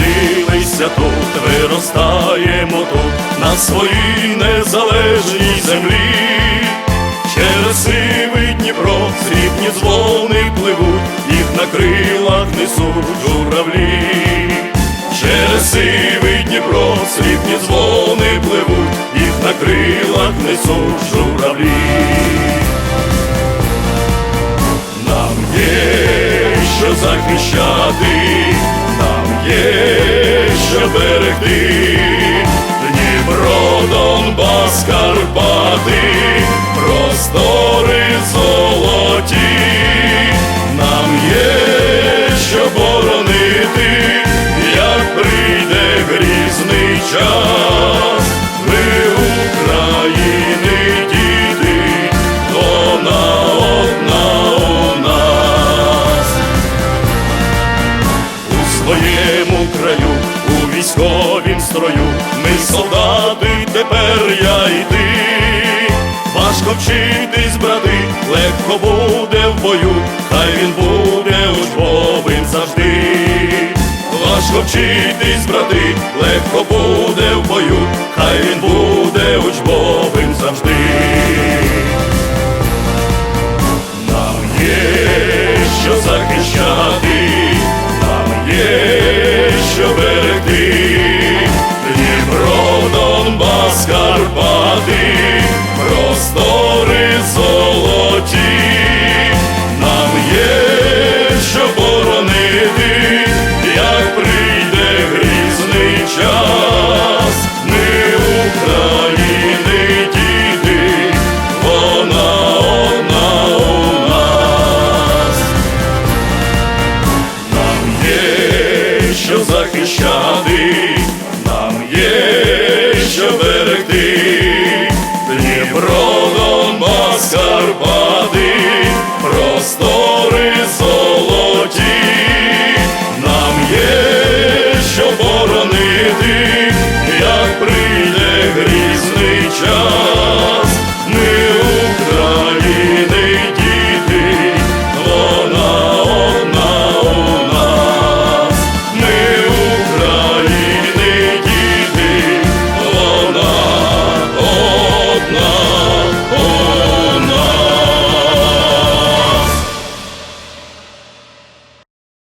народилися тут, виростаємо тут, на своїй незалежній землі. Через сивий Дніпро срібні дзвони пливуть, їх на крилах несуть журавлі. Через сивий Дніпро срібні дзвони пливуть, їх на крилах несуть журавлі. Нам є що захищати, військовім строю, ми солдати, тепер я і ти. Важко вчитись, брати, легко буде в бою, хай він буде учбовим завжди. Важко вчитись, брати, легко буде в бою, час, ми України діти, вона одна у нас. Нам є що захищати,